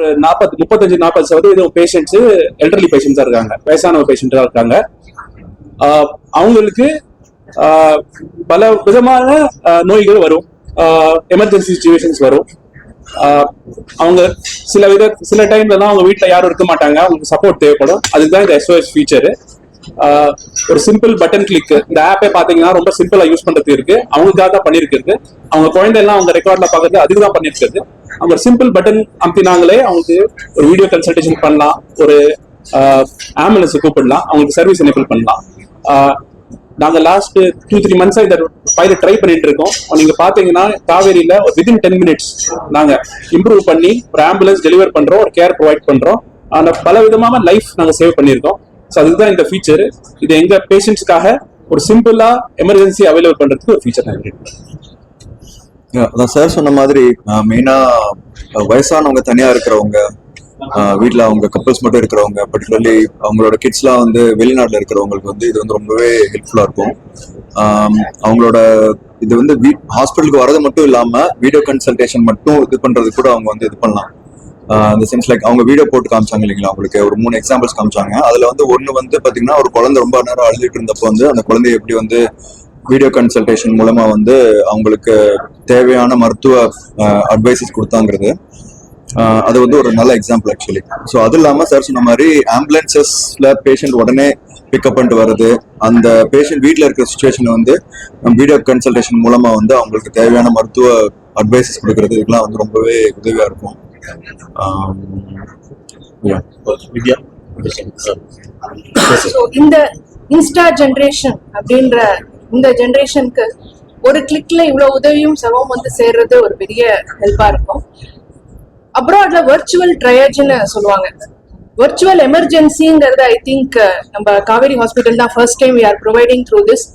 ஒரு நாற்பது முப்பத்தஞ்சு நாற்பது சதவீதம் பேஷண்ட்ஸ் எல்டர்லி பேஷண்ட்ஸா இருக்காங்க. வயசான பேஷண்டா இருக்காங்க. ஆஹ் அவங்களுக்கு ஆஹ் பல விதமான நோய்கள் வரும். எமர்ஜென்சி சுச்சுவேஷன்ஸ் வரும். ஆஹ் அவங்க சில வித சில டைம்லலாம் அவங்க வீட்டில் யாரும் இருக்க மாட்டாங்க. அவங்களுக்கு சப்போர்ட் தேவைப்படும். அதுதான் இந்த எஸ்ஓஎஸ் ஃபீச்சர் ஒரு சிம்பிள் பட்டன் கிளிக் இந்த ஆப்பே பாத்தீங்கன்னா ரொம்ப சிம்பிளா யூஸ் பண்றது இருக்கு. அவங்களுக்காக தான் பண்ணிருக்கிறது. அவங்க குழந்தை எல்லாம் அவங்க ரெக்கார்ட்ல பாக்குறது அதுக்கு தான் பண்ணிருக்கிறது. அவங்க சிம்பிள் பட்டன் அமுத்தினாங்களே அவங்களுக்கு ஒரு வீடியோ கன்சல்டேஷன் பண்ணலாம் ஒரு ஆம்புலன்ஸ் கூப்பிடலாம் அவங்களுக்கு சர்வீஸ் எனேபிள் பண்ணலாம். ஆஹ் நாங்க லாஸ்ட் டூ த்ரீ மந்த்ஸா இந்த பைலட் ட்ரை பண்ணிட்டு இருக்கோம். நீங்க பாத்தீங்கன்னா காவேரியில வித்தின் டென் மினிட்ஸ் நாங்க இம்ப்ரூவ் பண்ணி ஒரு ஆம்புலன்ஸ் டெலிவர் பண்றோம் ஒரு கேர் ப்ரொவைட் பண்றோம். ஆனா பல விதமான லைஃப் நாங்க சேவ் பண்ணியிருக்கோம். ஸோ அதுதான் இந்த ஃபீச்சர் இது எங்க பேஷண்ட்ஸ்க்காக ஒரு சிம்பிளா எமர்ஜென்சி அவைலபிள் பண்றதுக்கு ஒரு ஃபீச்சர் நாங்க அதான் சார் சொன்ன மாதிரி மெயினா வயசானவங்க தனியா இருக்கிறவங்க வீட்டில் அவங்க கப்பல்ஸ் மட்டும் இருக்கிறவங்க பர்டிகுலர்லி அவங்களோட கிட்ஸ்லாம் வந்து வெளிநாட்டில் இருக்கிறவங்களுக்கு வந்து இது வந்து ரொம்பவே ஹெல்ப்ஃபுல்லாக இருக்கும். அவங்களோட இது வந்து வீட் ஹாஸ்பிட்டலுக்கு வரது மட்டும் இல்லாமல் வீடியோ கன்சல்டேஷன் மட்டும் இது பண்ணுறது கூட அவங்க வந்து இது பண்ணலாம். இந்த சென்ஸ் லைக் அவங்க வீடியோ போட்டு காமிச்சாங்க இல்லைங்களா அவங்களுக்கு ஒரு மூணு எக்ஸாம்பிள்ஸ் காமிச்சாங்க. அதுல வந்து ஒன்று வந்து பாத்தீங்கன்னா ஒரு குழந்தை ரொம்ப நேரம் அழுதுட்டு இருந்தப்போ வந்து அந்த குழந்தைய எப்படி வந்து வீடியோ கன்சல்டேஷன் மூலமா வந்து அவங்களுக்கு தேவையான மருத்துவ அட்வைசஸ் கொடுத்தாங்கிறது. அது வந்து ஒரு நல்ல எக்ஸாம்பிள் ஆக்சுவலி ஸோ அது இல்லாமல் சார் சொன்ன மாதிரி ஆம்புலன்சஸ்ல பேஷண்ட் உடனே பிக்கப் பண்ணிட்டு வர்றது அந்த பேஷண்ட் வீட்டில் இருக்கிற சுச்சுவேஷனை வந்து வீடியோ கன்சல்டேஷன் மூலமா வந்து அவங்களுக்கு தேவையான மருத்துவ அட்வைசஸ் கொடுக்கறது இதுக்கெல்லாம் வந்து ரொம்பவே உதவியா இருக்கும். Um, இந்த இன்ஸ்டா ஜென்ரேஷன் அப்படின்ற இந்த ஜென்ரேஷனுக்கு ஒரு கிளிக்ல இவ்வளவு உதவியும் செலவும் வந்து சேர்றது ஒரு பெரிய ஹெல்ப்பா இருக்கும். அப்ராட்ல வர்ச்சுவல் ட்ரையேஜ்னு சொல்லுவாங்க. வர்ச்சுவல் எமர்ஜென்சிங்கிறது ஐ திங்க் நம்ம காவேரி ஹாஸ்பிட்டல் தான் first time we are providing through this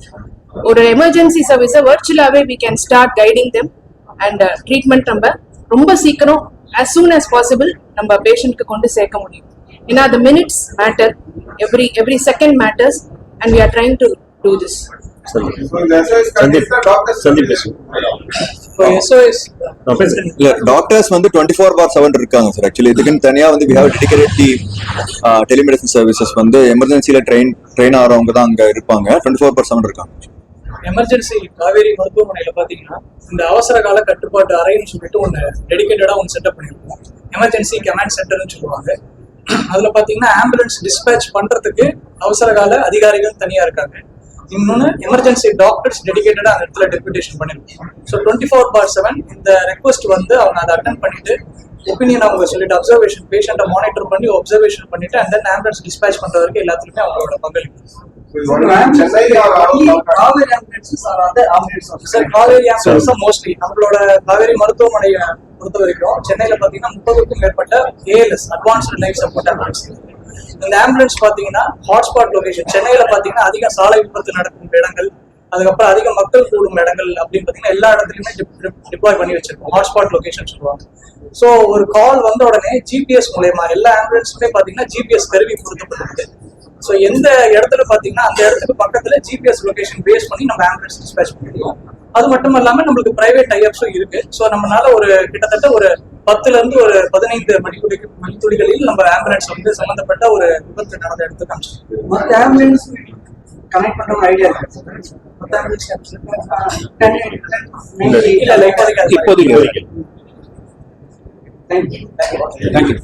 ஒரு எமர்ஜென்சி சர்வீஸை வர்ச்சுவலாகவே we can start guiding them and treatment நம்ம ரொம்ப சீக்கிரம் as soon as possible நம்ம பேஷண்ட்க்கு கொண்டு சேர்க்க முடியும். ஏன்னா the minutes matter. Every every second matters and we are trying to do this. Sandeep Sandeep நான் பேசுறேன் இல்ல டாக்டர்ஸ் வந்து டுவெண்ட்டி ஃபோர் பார் செவன் இருக்காங்க சார் ஆக்சுவலி இதுக்குன்னு தனியா வந்து we have team telemedicine services வந்து எமர்ஜென்சில ட்ரெயின் ட்ரெயின் ஆகிறவங்க தான் அங்க இருப்பாங்க. டுவெண்ட்டி ஃபோர் பார் செவன் இருக்காங்க. எமர்ஜென்சி காவேரி மருத்துவமனையில பாத்தீங்கன்னா இந்த அவசர கால கட்டுப்பாட்டு அறைன்னு சொல்லிட்டு ஒன்று டெடிக்கேட்டடா ஒன்று செட்டப் பண்ணியிருக்கோம் எமர்ஜென்சி கமாண்ட் சென்டர்னு சொல்லுவாங்க. அதுல பாத்தீங்கன்னா ஆம்புலன்ஸ் டிஸ்பேச் பண்றதுக்கு அவசர கால அதிகாரிகள் தனியா இருக்காங்க. இன்னொன்னு எமர்ஜென்சி டாக்டர்ஸ் டெடிகேட்டடா அந்த இடத்துல டெபுடேஷன் பண்ணிருக்கோம் so twenty four by seven இந்த ரெக்வஸ்ட் வந்து அவங்க அதை அட்டன் பண்ணிட்டு ஒப்பீனியன் அவங்க சொல்லிட்டு அப்சர்வேஷன் பேஷண்ட்டை மானிட்டர் பண்ணி அப்சர்வேஷன் பண்ணிட்டு அண்ட் தென் ஆம்புலன்ஸ் டிஸ்பேச் பண்ற வரைக்கும் எல்லாத்துலயுமே அவங்களோட பங்களிப்பு. சார் காவேரி ஆம்புலன்ஸ் தான் மோஸ்ட்லி நம்மளோட காவேரி மருத்துவமனையை பொறுத்த வரைக்கும் சென்னையில பாத்தீங்கன்னா முப்பதுக்கும் மேற்பட்ட ALS advanced life support ambulance இந்த ஆம்புலன்ஸ் பாத்தீங்கன்னா ஹாட்ஸ்பாட் லொகேஷன் சென்னையில பாத்தீங்கன்னா அதிக சாலை விபத்து நடக்கும் இடங்கள் அதுக்கப்புறம் அதிக மக்கள் கூடும் இடங்கள் அப்படின்னு பாத்தீங்கன்னா எல்லா இடத்துலயுமே டிப்ளாய் பண்ணி வச்சிருக்கோம் ஹாட்ஸ்பாட் லொகேஷன் சொல்லுவாங்க சோ ஒரு கால் வந்த உடனே ஜிபிஎஸ் மூலயமா எல்லா ஆம்புலன்ஸுமே பாத்தீங்கன்னா ஜிபிஎஸ் கருவி பொருத்தப்பட்டிருக்கு ஸோ எந்த இடத்துல பாத்தீங்கன்னா அந்த இடத்துக்கு பக்கத்துல ஜிபிஎஸ் லொகேஷன் பேஸ் பண்ணி நம்ம ஆம்புலன்ஸ் டிஸ்பேச் பண்ணிடுவோம். அது மட்டும் இல்லாம நம்மளுக்கு பிரைவேட் டைப்ஸும் இருக்கு. ஸோ நம்மளால ஒரு கிட்டத்தட்ட ஒரு பத்துல இருந்து ஒரு பதினைந்து மணித்துளி மணித்துளிகளில் நம்ம ஆம்புலன்ஸ் வந்து சம்பந்தப்பட்ட ஒரு விபத்து நடந்த இடத்துக்கு காமிச்சிருக்கோம் மற்ற ஆம்புலன்ஸ் கனெக்ட் பண்ற ஐடியா இல்ல. இப்போதைக்கு தேங்க்யூ தேங்க்யூ